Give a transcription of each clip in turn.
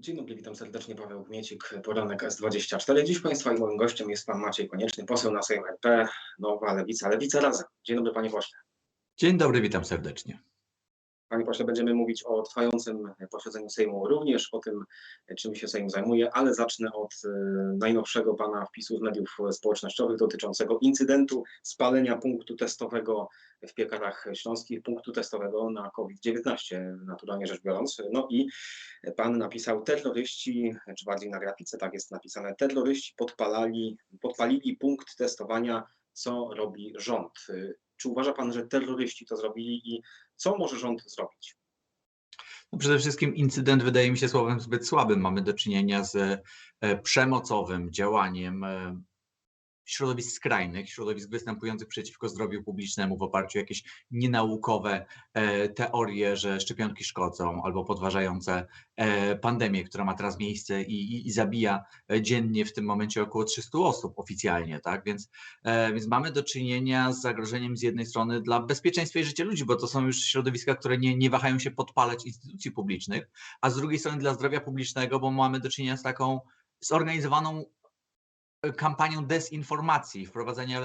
Dzień dobry, witam serdecznie. Paweł Gmiecik, poranek S24. Dziś Państwa i moim gościem jest Pan Maciej Konieczny, poseł na Sejm RP, Nowa Lewica, Lewica Razem. Dzień dobry Panie Pośle. Dzień dobry, witam serdecznie. Panie Pośle, będziemy mówić o trwającym posiedzeniu Sejmu, również o tym, czym się Sejm zajmuje, ale zacznę od e, najnowszego Pana wpisu z mediów społecznościowych dotyczącego incydentu spalenia punktu testowego w Piekarach Śląskich, punktu testowego na COVID-19, naturalnie rzecz biorąc. No i Pan napisał, terroryści, czy bardziej na grafice tak jest napisane, terroryści podpalali, podpalili punkt testowania, co robi rząd. Czy uważa Pan, że terroryści to zrobili i co może rząd zrobić? No przede wszystkim incydent wydaje mi się słowem zbyt słabym. Mamy do czynienia z e, przemocowym działaniem e, środowisk skrajnych, środowisk występujących przeciwko zdrowiu publicznemu w oparciu o jakieś nienaukowe e, teorie, że szczepionki szkodzą albo podważające e, pandemię, która ma teraz miejsce i, i, i zabija dziennie w tym momencie około 300 osób oficjalnie, tak? Więc, e, więc mamy do czynienia z zagrożeniem z jednej strony dla bezpieczeństwa i życia ludzi, bo to są już środowiska, które nie, nie wahają się podpalać instytucji publicznych, a z drugiej strony dla zdrowia publicznego, bo mamy do czynienia z taką zorganizowaną kampanią dezinformacji, wprowadzania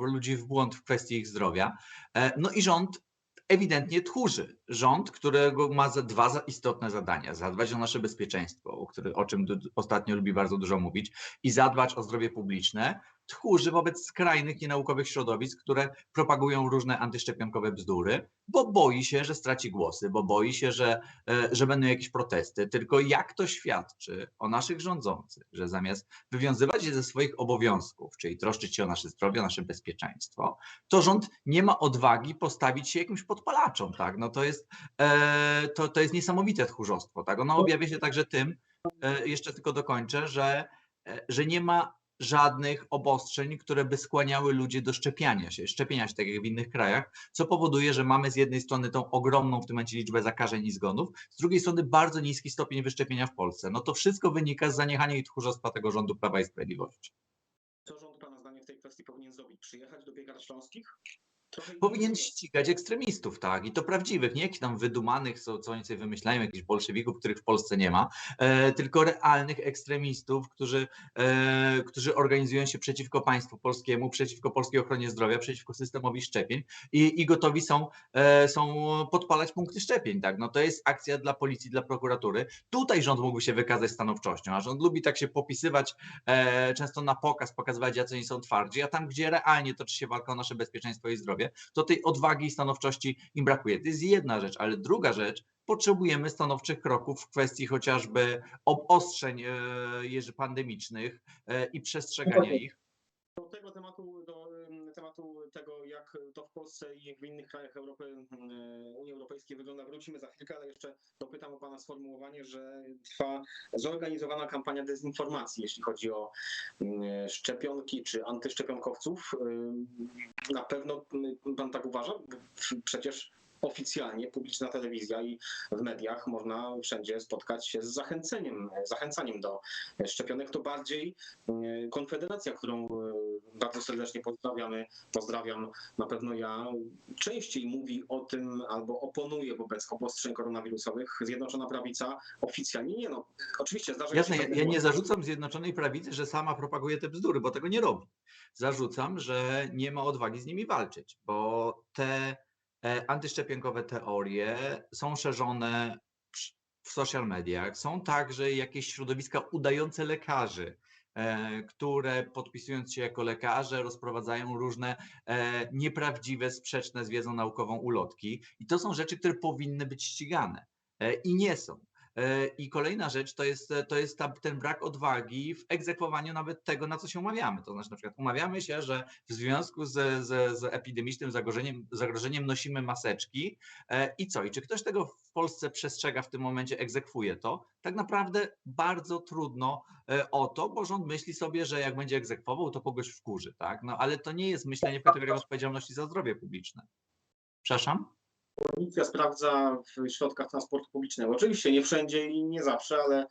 ludzi w błąd w kwestii ich zdrowia. E, no i rząd ewidentnie tchórzy. Rząd, którego ma dwa istotne zadania: zadbać o nasze bezpieczeństwo, o, o czym ostatnio lubi bardzo dużo mówić, i zadbać o zdrowie publiczne, tchórzy wobec skrajnych nienaukowych środowisk, które propagują różne antyszczepionkowe bzdury, bo boi się, że straci głosy, bo boi się, że, e, że będą jakieś protesty. Tylko jak to świadczy o naszych rządzących, że zamiast wywiązywać się ze swoich obowiązków, czyli troszczyć się o nasze zdrowie, o nasze bezpieczeństwo, to rząd nie ma odwagi postawić się jakimś podpalaczom. Tak? No to, jest, e, to, to jest niesamowite tchórzostwo. Tak? Ono objawia się także tym, e, jeszcze tylko dokończę, że, że nie ma żadnych obostrzeń, które by skłaniały ludzi do szczepiania się, szczepienia się tak jak w innych krajach, co powoduje, że mamy z jednej strony tą ogromną w tym momencie liczbę zakażeń i zgonów, z drugiej strony bardzo niski stopień wyszczepienia w Polsce. No to wszystko wynika z zaniechania i tchórzostwa tego rządu Prawa i Sprawiedliwości. Co rząd Pana zdaniem w tej kwestii powinien zrobić? Przyjechać do Piekar Śląskich? Powinien ścigać ekstremistów, tak, i to prawdziwych, nie jakichś tam wydumanych, co, co oni sobie wymyślają, jakichś bolszewików, których w Polsce nie ma, e, tylko realnych ekstremistów, którzy, e, którzy organizują się przeciwko państwu polskiemu, przeciwko polskiej ochronie zdrowia, przeciwko systemowi szczepień i, i gotowi są, e, są podpalać punkty szczepień, tak, no to jest akcja dla policji, dla prokuratury. Tutaj rząd mógłby się wykazać stanowczością, a rząd lubi tak się popisywać, e, często na pokaz, pokazywać, jacy oni są twardzi, a tam, gdzie realnie toczy się walka o nasze bezpieczeństwo i zdrowie, to tej odwagi i stanowczości im brakuje. To jest jedna rzecz, ale druga rzecz, potrzebujemy stanowczych kroków w kwestii chociażby obostrzeń e, pandemicznych e, i przestrzegania ich. Do tego tematu, do tematu tego, jak to w Polsce i w innych krajach Europy, Unii Europejskiej wygląda, wrócimy za chwilkę, ale jeszcze dopytam o Pana sformułowanie, że trwa zorganizowana kampania dezinformacji, jeśli chodzi o szczepionki czy antyszczepionkowców. Na pewno Pan tak uważa? Przecież oficjalnie publiczna telewizja i w mediach można wszędzie spotkać się z zachęceniem, zachęcaniem do szczepionek. To bardziej Konfederacja, którą e, bardzo serdecznie pozdrawiamy, pozdrawiam na pewno ja, częściej mówi o tym albo oponuje wobec obostrzeń koronawirusowych. Zjednoczona Prawica oficjalnie nie. No, oczywiście zdarza Jasne, się... Ja, ja nie zarzucam Zjednoczonej Prawicy, że sama propaguje te bzdury, bo tego nie robi. Zarzucam, że nie ma odwagi z nimi walczyć, bo te E, antyszczepionkowe teorie są szerzone w social mediach. Są także jakieś środowiska udające lekarzy, które podpisując się jako lekarze rozprowadzają różne e, nieprawdziwe, sprzeczne z wiedzą naukową ulotki. I to są rzeczy, które powinny być ścigane i nie są. E, I kolejna rzecz to jest, to jest ta, ten brak odwagi w egzekwowaniu nawet tego, na co się umawiamy. To znaczy, na przykład umawiamy się, że w związku z, z, z epidemicznym zagrożeniem, zagrożeniem nosimy maseczki e, i co? I czy ktoś tego w Polsce przestrzega w tym momencie, egzekwuje to? Tak naprawdę bardzo trudno e, o to, bo rząd myśli sobie, że jak będzie egzekwował, to kogoś wkurzy, tak? No ale to nie jest myślenie w kategoriach odpowiedzialności za zdrowie publiczne. Przepraszam? Policja sprawdza w środkach transportu publicznego. Oczywiście nie wszędzie i nie zawsze, ale.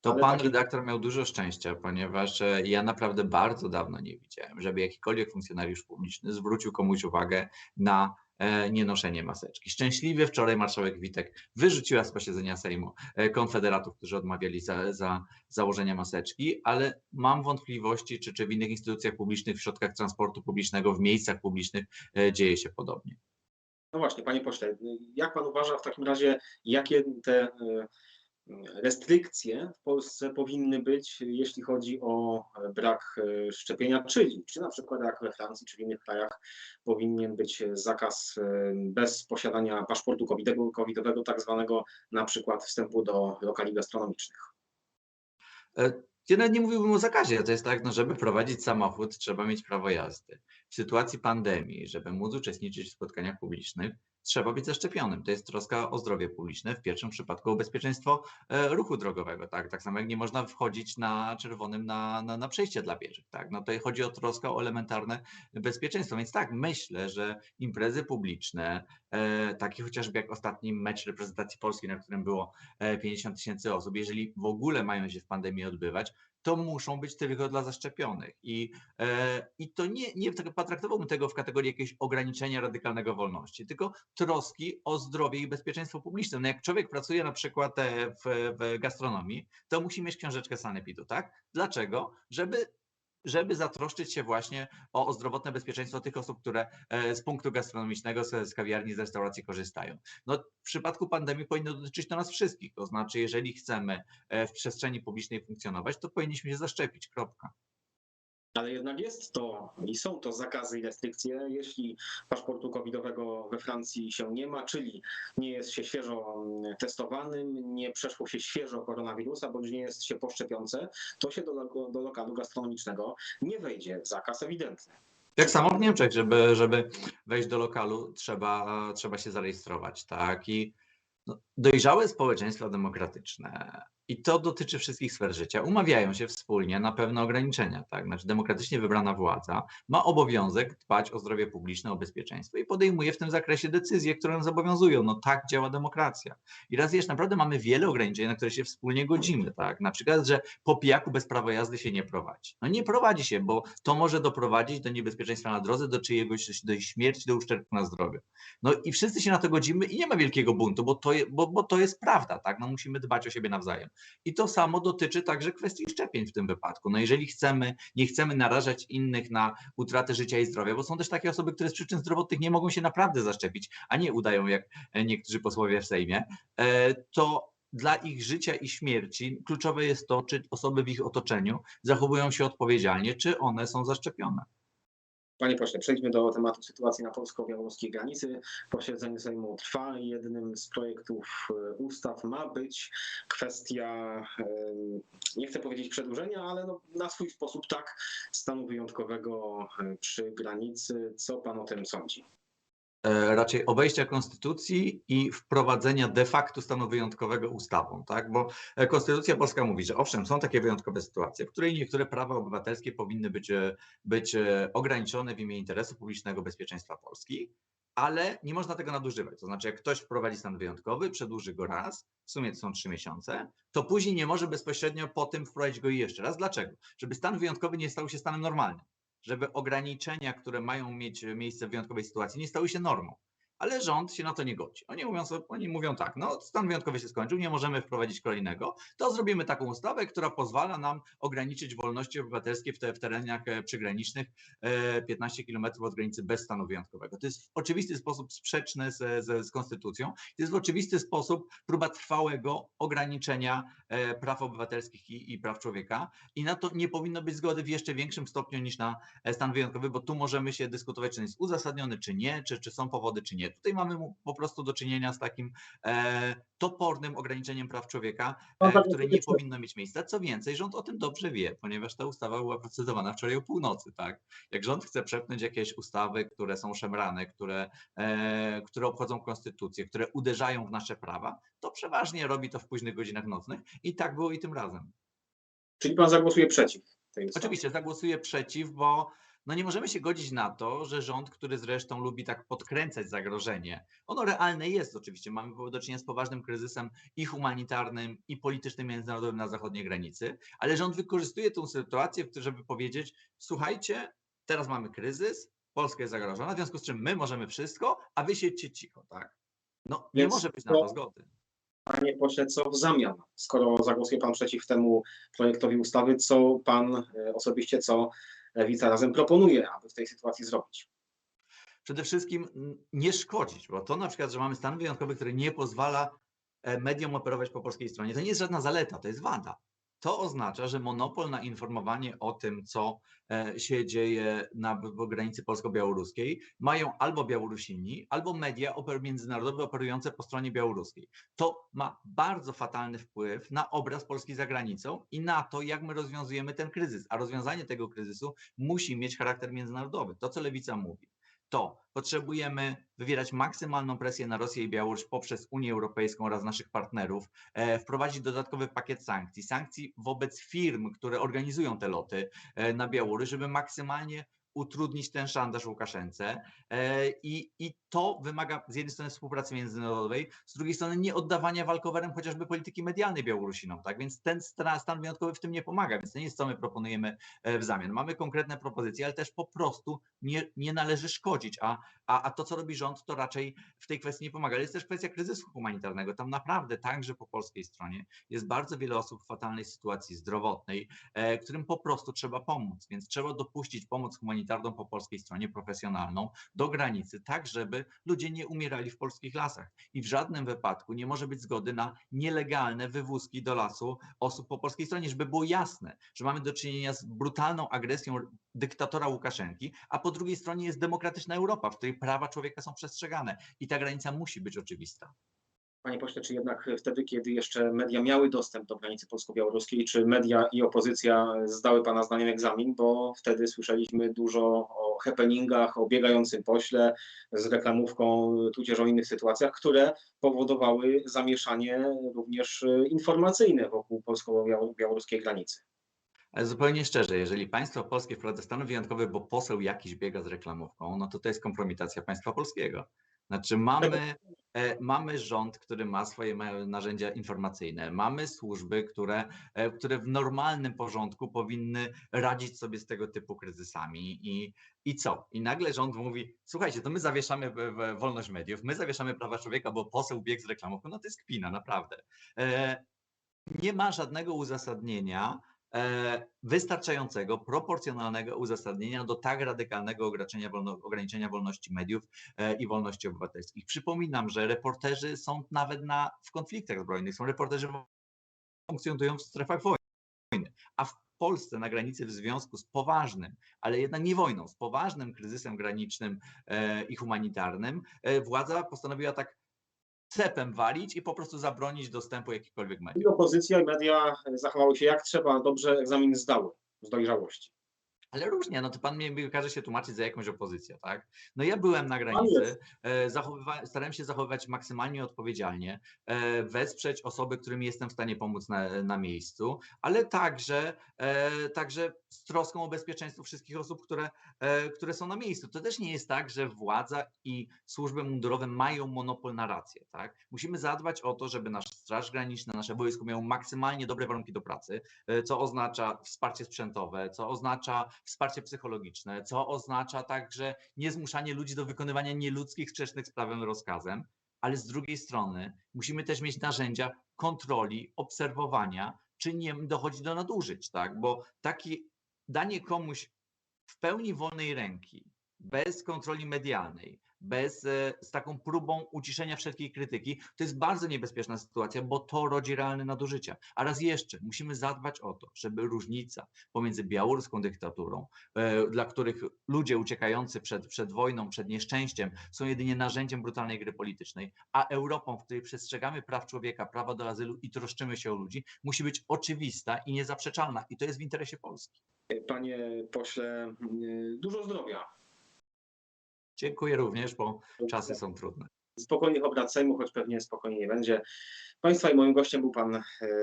To ale pan taki... redaktor miał dużo szczęścia, ponieważ e, ja naprawdę bardzo dawno nie widziałem, żeby jakikolwiek funkcjonariusz publiczny zwrócił komuś uwagę na e, nienoszenie maseczki. Szczęśliwie wczoraj marszałek Witek wyrzuciła z posiedzenia Sejmu e, konfederatów, którzy odmawiali za, za założenia maseczki, ale mam wątpliwości, czy, czy w innych instytucjach publicznych, w środkach transportu publicznego, w miejscach publicznych dzieje się podobnie. No właśnie, panie pośle, jak pan uważa w takim razie, jakie te e, restrykcje w Polsce powinny być, jeśli chodzi o brak e, szczepienia, czyli czy na przykład jak we Francji czy w innych krajach powinien być zakaz e, bez posiadania paszportu covidowego, tak zwanego na przykład wstępu do lokali gastronomicznych. Ja nawet nie mówiłbym o zakazie. To jest tak, no, żeby prowadzić samochód, trzeba mieć prawo jazdy. W sytuacji pandemii, żeby móc uczestniczyć w spotkaniach publicznych, trzeba być zaszczepionym. To jest troska o zdrowie publiczne, w pierwszym przypadku o bezpieczeństwo e, ruchu drogowego. Tak, tak samo jak nie można wchodzić na czerwonym na, na, na przejście dla pieszych. Tak? No to chodzi o troskę o elementarne bezpieczeństwo. Więc tak, myślę, że imprezy publiczne, e, takie chociażby jak ostatni mecz reprezentacji Polski, na którym było e, 50 tysięcy osób, jeżeli w ogóle mają się w pandemii odbywać, to muszą być tylko dla zaszczepionych. I, e, i to nie, nie tak potraktowałbym tego w kategorii jakiegoś ograniczenia radykalnego wolności, tylko troski o zdrowie i bezpieczeństwo publiczne. No jak człowiek pracuje na przykład e, w, w gastronomii, to musi mieć książeczkę sanepidu, tak? Dlaczego? Żeby żeby zatroszczyć się właśnie o, o zdrowotne bezpieczeństwo tych osób, które e, z punktu gastronomicznego, z, z kawiarni, z restauracji korzystają. No, w przypadku pandemii powinno dotyczyć to nas wszystkich. To znaczy, jeżeli chcemy e, w przestrzeni publicznej funkcjonować, to powinniśmy się zaszczepić. Kropka. Ale jednak jest to i są to zakazy i restrykcje, jeśli paszportu covidowego we Francji się nie ma, czyli nie jest się świeżo mm, testowanym, nie przeszło się świeżo koronawirusa, bądź nie jest się po szczepionce, to się do, do lokalu gastronomicznego nie wejdzie. Zakaz ewidentny. Tak samo w Niemczech, żeby, żeby wejść do lokalu, trzeba, trzeba się zarejestrować, tak? I no, dojrzałe społeczeństwa demokratyczne, i to dotyczy wszystkich sfer życia, umawiają się wspólnie na pewne ograniczenia, tak? Znaczy demokratycznie wybrana władza ma obowiązek dbać o zdrowie publiczne, o bezpieczeństwo i podejmuje w tym zakresie decyzje, które ją zobowiązują. No tak działa demokracja. I raz jeszcze, naprawdę mamy wiele ograniczeń, na które się wspólnie godzimy, tak? Na przykład, że po pijaku bez prawa jazdy się nie prowadzi. No nie prowadzi się, bo to może doprowadzić do niebezpieczeństwa na drodze, do czyjegoś, do śmierci, do uszczerbku na zdrowiu. No i wszyscy się na to godzimy i nie ma wielkiego buntu, bo to, je, bo, bo to jest prawda, tak? No musimy dbać o siebie nawzajem. I to samo dotyczy także kwestii szczepień w tym wypadku. No jeżeli chcemy, nie chcemy narażać innych na utratę życia i zdrowia, bo są też takie osoby, które z przyczyn zdrowotnych nie mogą się naprawdę zaszczepić, a nie udają jak e, niektórzy posłowie w Sejmie, e, to dla ich życia i śmierci kluczowe jest to, czy osoby w ich otoczeniu zachowują się odpowiedzialnie, czy one są zaszczepione. Panie pośle, przejdźmy do tematu sytuacji na polsko-białoruskiej granicy. Posiedzenie Sejmu trwa jednym z projektów e, ustaw ma być kwestia, nie chcę powiedzieć przedłużenia, ale no na swój sposób tak, stanu wyjątkowego e, przy granicy. Co pan o tym sądzi? E, raczej obejścia konstytucji i wprowadzenia de facto stanu wyjątkowego ustawą, tak? Bo e, konstytucja polska mówi, że owszem, są takie wyjątkowe sytuacje, w której niektóre prawa obywatelskie powinny być, e, być ograniczone w imię interesu publicznego bezpieczeństwa Polski, ale nie można tego nadużywać. To znaczy, jak ktoś wprowadzi stan wyjątkowy, przedłuży go raz, w sumie to są trzy miesiące, to później nie może bezpośrednio po tym wprowadzić go jeszcze raz. Dlaczego? Żeby stan wyjątkowy nie stał się stanem normalnym żeby ograniczenia, które mają mieć miejsce w wyjątkowej sytuacji, nie stały się normą. Ale rząd się na to nie godzi. Oni mówią, oni mówią tak, no stan wyjątkowy się skończył, nie możemy wprowadzić kolejnego, to zrobimy taką ustawę, która pozwala nam ograniczyć wolności obywatelskie w, te, w terenach e, przygranicznych e, 15 km od granicy bez stanu wyjątkowego. To jest w oczywisty sposób sprzeczne z, z, z konstytucją. To jest w oczywisty sposób próba trwałego ograniczenia e, praw obywatelskich i, i praw człowieka i na to nie powinno być zgody w jeszcze większym stopniu niż na e, stan wyjątkowy, bo tu możemy się dyskutować, czy on jest uzasadniony, czy nie, czy, czy są powody, czy nie. Tutaj mamy po prostu do czynienia z takim e, topornym ograniczeniem praw człowieka, No tak, e, które nie powinno mieć miejsca. Co więcej, rząd o tym dobrze wie, ponieważ ta ustawa była procedowana wczoraj o północy. Tak? Jak rząd chce przepchnąć jakieś ustawy, które są szemrane, które, e, które obchodzą konstytucję, które uderzają w nasze prawa, to przeważnie robi to w późnych godzinach nocnych i tak było i tym razem. Czyli pan zagłosuje przeciw? Oczywiście zagłosuję przeciw, bo no nie możemy się godzić na to, że rząd, który zresztą lubi tak podkręcać zagrożenie, ono realne jest oczywiście, mamy do czynienia z poważnym kryzysem i humanitarnym, i politycznym międzynarodowym na zachodniej granicy, ale rząd wykorzystuje tę sytuację, żeby powiedzieć, słuchajcie, teraz mamy kryzys, Polska jest zagrożona, w związku z czym my możemy wszystko, a wy siedźcie cicho, tak? No, nie Więc może być na to- to zgody. Panie pośle, co w zamian, skoro zagłosuje pan przeciw temu projektowi ustawy, co pan e, osobiście, co Lewica razem proponuje, aby w tej sytuacji zrobić? Przede wszystkim nie szkodzić, bo to na przykład, że mamy stan wyjątkowy, który nie pozwala e, mediom operować po polskiej stronie, to nie jest żadna zaleta, to jest wada. To oznacza, że monopol na informowanie o tym, co e, się dzieje na granicy polsko-białoruskiej, mają albo Białorusini, albo media międzynarodowe operujące po stronie białoruskiej. To ma bardzo fatalny wpływ na obraz Polski za granicą i na to, jak my rozwiązujemy ten kryzys. A rozwiązanie tego kryzysu musi mieć charakter międzynarodowy. To, co Lewica mówi, to potrzebujemy wywierać maksymalną presję na Rosję i Białoruś poprzez Unię Europejską oraz naszych partnerów, e, wprowadzić dodatkowy pakiet sankcji, sankcji wobec firm, które organizują te loty e, na Białoruś, żeby maksymalnie utrudnić ten szantaż Łukaszence e, i, i to wymaga z jednej strony współpracy międzynarodowej, z drugiej strony nie oddawania walkowerem chociażby polityki medialnej Białorusinom, tak? Więc ten stan wyjątkowy w tym nie pomaga, więc to nie jest co my proponujemy e, w zamian. Mamy konkretne propozycje, ale też po prostu nie, nie należy szkodzić, a, a, a to, co robi rząd, to raczej w tej kwestii nie pomaga. Ale jest też kwestia kryzysu humanitarnego. Tam naprawdę także po polskiej stronie jest bardzo wiele osób w fatalnej sytuacji zdrowotnej, e, którym po prostu trzeba pomóc, więc trzeba dopuścić pomoc humanitarną po polskiej stronie, profesjonalną, do granicy, tak żeby ludzie nie umierali w polskich lasach. I w żadnym wypadku nie może być zgody na nielegalne wywózki do lasu osób po polskiej stronie, żeby było jasne, że mamy do czynienia z brutalną agresją dyktatora Łukaszenki, a po drugiej stronie jest demokratyczna Europa, w której prawa człowieka są przestrzegane i ta granica musi być oczywista. Panie pośle, czy jednak wtedy, kiedy jeszcze media miały dostęp do granicy polsko-białoruskiej, czy media i opozycja zdały pana zdaniem egzamin, bo wtedy słyszeliśmy dużo o happeningach, o biegającym pośle z reklamówką, tudzież o innych sytuacjach, które powodowały zamieszanie również informacyjne wokół polsko-białoruskiej granicy. Ale zupełnie szczerze, jeżeli państwo polskie wprowadza stan wyjątkowy, bo poseł jakiś biega z reklamówką, no to to jest kompromitacja państwa polskiego. Znaczy mamy, e, mamy rząd, który ma swoje narzędzia informacyjne, mamy służby, które, e, które w normalnym porządku powinny radzić sobie z tego typu kryzysami i, i co? I nagle rząd mówi, słuchajcie, to my zawieszamy w- wolność mediów, my zawieszamy prawa człowieka, bo poseł biegł z reklamówką, no to jest kpina, naprawdę. E, Nie ma żadnego uzasadnienia, e, wystarczającego, proporcjonalnego uzasadnienia do tak radykalnego ograniczenia, wolno, ograniczenia wolności mediów e, i wolności obywatelskich. Przypominam, że reporterzy są nawet na, w konfliktach zbrojnych, są reporterzy funkcjonują w strefach wojny, a w Polsce na granicy w związku z poważnym, ale jednak nie wojną, z poważnym kryzysem granicznym e, i humanitarnym, e, władza postanowiła tak cepem walić i po prostu zabronić dostępu jakichkolwiek mediów. I opozycja i media zachowały się jak trzeba, dobrze egzamin zdały z dojrzałości. Ale różnie, no to pan mnie każe się tłumaczyć za jakąś opozycję, tak? No ja byłem na granicy, e, zachowywa- starałem się zachowywać maksymalnie odpowiedzialnie, e, wesprzeć osoby, którym jestem w stanie pomóc na, na miejscu, ale także, e, także z troską o bezpieczeństwo wszystkich osób, które, które są na miejscu. To też nie jest tak, że władza i służby mundurowe mają monopol na rację, tak? Musimy zadbać o to, żeby nasza Straż Graniczna, nasze wojsko miało maksymalnie dobre warunki do pracy, co oznacza wsparcie sprzętowe, co oznacza wsparcie psychologiczne, co oznacza także niezmuszanie ludzi do wykonywania nieludzkich, sprzecznych z prawem rozkazem, ale z drugiej strony musimy też mieć narzędzia kontroli, obserwowania, czy nie dochodzi do nadużyć, tak? Bo takie danie komuś w pełni wolnej ręki, bez kontroli medialnej, bez, e, z taką próbą uciszenia wszelkiej krytyki, to jest bardzo niebezpieczna sytuacja, bo to rodzi realne nadużycia. A raz jeszcze musimy zadbać o to, żeby różnica pomiędzy białoruską dyktaturą, e, dla których ludzie uciekający przed, przed wojną, przed nieszczęściem są jedynie narzędziem brutalnej gry politycznej, a Europą, w której przestrzegamy praw człowieka, prawa do azylu i troszczymy się o ludzi, musi być oczywista i niezaprzeczalna. I to jest w interesie Polski. Panie pośle, y, dużo zdrowia. Dziękuję również, bo czasy są trudne. spokojnych obrad Sejmu, choć pewnie spokojnie nie będzie. Państwa i moim gościem był pan e,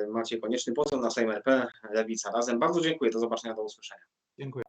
Maciej Konieczny, poseł na Sejm RP, Lewica Razem. Bardzo dziękuję, do zobaczenia, do usłyszenia. Dziękuję.